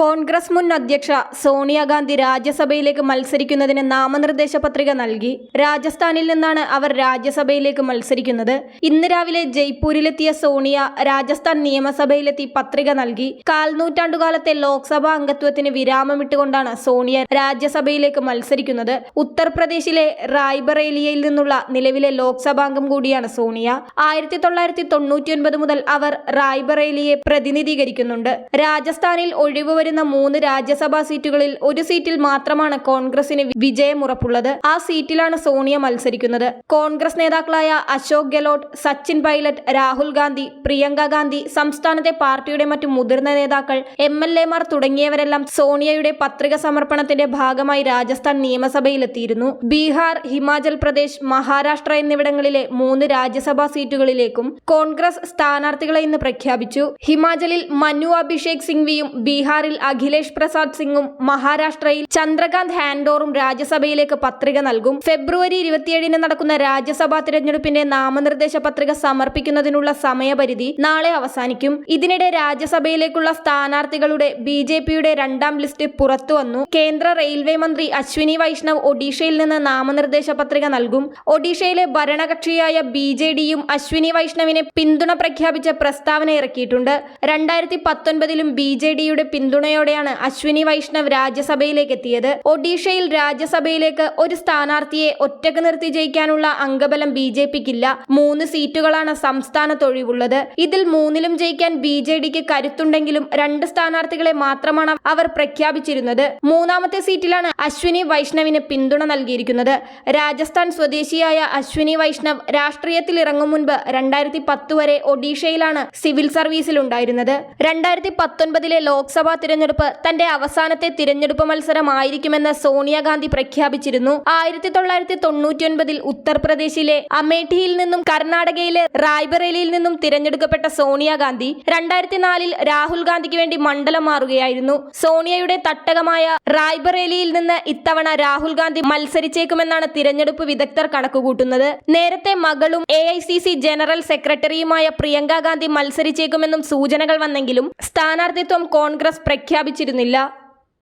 കോൺഗ്രസ് മുൻ അധ്യക്ഷ സോണിയാഗാന്ധി രാജ്യസഭയിലേക്ക് മത്സരിക്കുന്നതിന് നാമനിർദ്ദേശ പത്രിക നൽകി. രാജസ്ഥാനിൽ നിന്നാണ് അവർ രാജ്യസഭയിലേക്ക് മത്സരിക്കുന്നത്. ഇന്ന് രാവിലെ ജയ്പൂരിലെത്തിയ സോണിയ രാജസ്ഥാൻ നിയമസഭയിലെത്തി പത്രിക നൽകി. കാൽനൂറ്റാണ്ടുകാലത്തെ ലോക്സഭാ അംഗത്വത്തിന് വിരാമമിട്ടുകൊണ്ടാണ് സോണിയ രാജ്യസഭയിലേക്ക് മത്സരിക്കുന്നത്. ഉത്തർപ്രദേശിലെ റായ്ബറേലിയയിൽ നിന്നുള്ള നിലവിലെ ലോക്സഭാംഗം കൂടിയാണ് സോണിയ. ആയിരത്തി തൊള്ളായിരത്തി തൊണ്ണൂറ്റിയൊൻപത് മുതൽ അവർ റായ്ബറേലിയെ പ്രതിനിധീകരിക്കുന്നുണ്ട്. രാജസ്ഥാനിൽ ഒഴിവ് വരുന്ന മൂന്ന് രാജ്യസഭാ സീറ്റുകളിൽ ഒരു സീറ്റിൽ മാത്രമാണ് കോൺഗ്രസിന് വിജയമുറപ്പുള്ളത് ആ സീറ്റിലാണ് സോണിയ മത്സരിക്കുന്നത്. കോൺഗ്രസ് നേതാക്കളായ അശോക് ഗെലോട്ട് സച്ചിൻ പൈലറ്റ് രാഹുൽ ഗാന്ധി പ്രിയങ്ക ഗാന്ധി സംസ്ഥാനത്തെ പാർട്ടിയുടെ മറ്റു മുതിർന്ന നേതാക്കൾ എം എൽ എമാർ തുടങ്ങിയവരെല്ലാം സോണിയയുടെ പത്രിക സമർപ്പണത്തിന്റെ ഭാഗമായി രാജസ്ഥാൻ നിയമസഭയിലെത്തിയിരുന്നു. ബീഹാർ ഹിമാചൽ പ്രദേശ് മഹാരാഷ്ട്ര എന്നിവിടങ്ങളിലെ മൂന്ന് രാജ്യസഭാ സീറ്റുകളിലേക്കും കോൺഗ്രസ് സ്ഥാനാർത്ഥികളെ ഇന്ന് പ്രഖ്യാപിച്ചു. ഹിമാചലിൽ മനു അഭിഷേക് സിംഗ്വിയും ബീഹാറിൽ അഖിലേഷ് പ്രസാദ് സിംഗും മഹാരാഷ്ട്രയിൽ ചന്ദ്രകാന്ത് ഹാൻഡോറും രാജ്യസഭയിലേക്ക് പത്രിക നൽകും. ഫെബ്രുവരി ഇരുപത്തിയേഴിന് നടക്കുന്ന രാജ്യസഭാ തിരഞ്ഞെടുപ്പിന്റെ നാമനിർദ്ദേശ പത്രിക സമർപ്പിക്കുന്നതിനുള്ള സമയപരിധി നാളെ അവസാനിക്കും. ഇതിനിടെ രാജ്യസഭയിലേക്കുള്ള സ്ഥാനാർത്ഥികളുടെ ബി രണ്ടാം ലിസ്റ്റ് പുറത്തുവന്നു കേന്ദ്ര റെയിൽവേ മന്ത്രി അശ്വിനി വൈഷ്ണവ് ഒഡീഷയിൽ നിന്ന് നാമനിർദ്ദേശ പത്രിക നൽകും. ഒഡീഷയിലെ ഭരണകക്ഷിയായ ബി ജെ ഡിയും അശ്വിനി വൈഷ്ണവിനെ പിന്തുണ പ്രഖ്യാപിച്ച പ്രസ്താവന ഇറക്കിയിട്ടുണ്ട്. രണ്ടായിരത്തി പത്തൊൻപതിലും ബി ജെ ഡിയുടെ പിന്തുണയോടെയാണ് അശ്വിനി വൈഷ്ണവ് രാജ്യസഭയിലേക്ക് എത്തിയത് ഒഡീഷയിൽ രാജ്യസഭയിലേക്ക് ഒരു സ്ഥാനാർത്ഥിയെ ഒറ്റയ്ക്ക് നിർത്തി ജയിക്കാനുള്ള അംഗബലം ബി ജെ പിക്കില്ല. മൂന്ന് സീറ്റുകളാണ് സംസ്ഥാനത്ത് ഒഴിവുള്ളത് ഇതിൽ മൂന്നിലും ജയിക്കാൻ ബി ജെ ഡിക്ക് കരുത്തുണ്ടെങ്കിലും രണ്ട് സ്ഥാനാർത്ഥികളെ മാത്രമാണ് അവർ പ്രഖ്യാപിച്ചിരുന്നത്. മൂന്നാമത്തെ സീറ്റിലാണ് അശ്വിനി വൈഷ്ണവിന് പിന്തുണ നൽകിയിരിക്കുന്നത്. രാജസ്ഥാൻ സ്വദേശിയായ അശ്വിനി വൈഷ്ണവ് രാഷ്ട്രീയത്തിൽ ഇറങ്ങും മുൻപ് രണ്ടായിരത്തി പത്ത് വരെ ഒഡീഷയിലാണ് സിവിൽ സർവീസിൽ ഉണ്ടായിരുന്നത് രണ്ടായിരത്തി പത്തൊൻപതിലെ ലോക്സഭാ തിരഞ്ഞെടുപ്പ് തന്റെ അവസാനത്തെ തിരഞ്ഞെടുപ്പ് മത്സരമായിരിക്കുമെന്ന് സോണിയാഗാന്ധി പ്രഖ്യാപിച്ചിരുന്നു. ആയിരത്തി തൊള്ളായിരത്തി തൊണ്ണൂറ്റിയൊൻപതിൽ ഉത്തർപ്രദേശിലെ അമേഠിയിൽ നിന്നും കർണാടകയിലെ റായ്ബറേലിയിൽ നിന്നും തിരഞ്ഞെടുക്കപ്പെട്ട സോണിയാഗാന്ധി രണ്ടായിരത്തി നാലിൽ രാഹുൽ ഗാന്ധിക്ക് വേണ്ടി മണ്ഡലം മാറുകയായിരുന്നു. സോണിയയുടെ തട്ടകമായ റായ്ബറേലിയിൽ നിന്ന് ഇത്തവണ രാഹുൽ ഗാന്ധി മത്സരിച്ചേക്കുമെന്നാണ് തിരഞ്ഞെടുപ്പ് വിദഗ്ധർ കണക്കുകൂട്ടുന്നത്. നേരത്തെ മകളും എ ജനറൽ സെക്രട്ടറിയുമായ പ്രിയങ്ക ഗാന്ധി മത്സരിച്ചേക്കുമെന്നും സൂചനകൾ വന്നെങ്കിലും സ്ഥാനാർത്ഥിത്വം കോൺഗ്രസ് പ്രഖ്യാപിച്ചിരുന്നില്ല.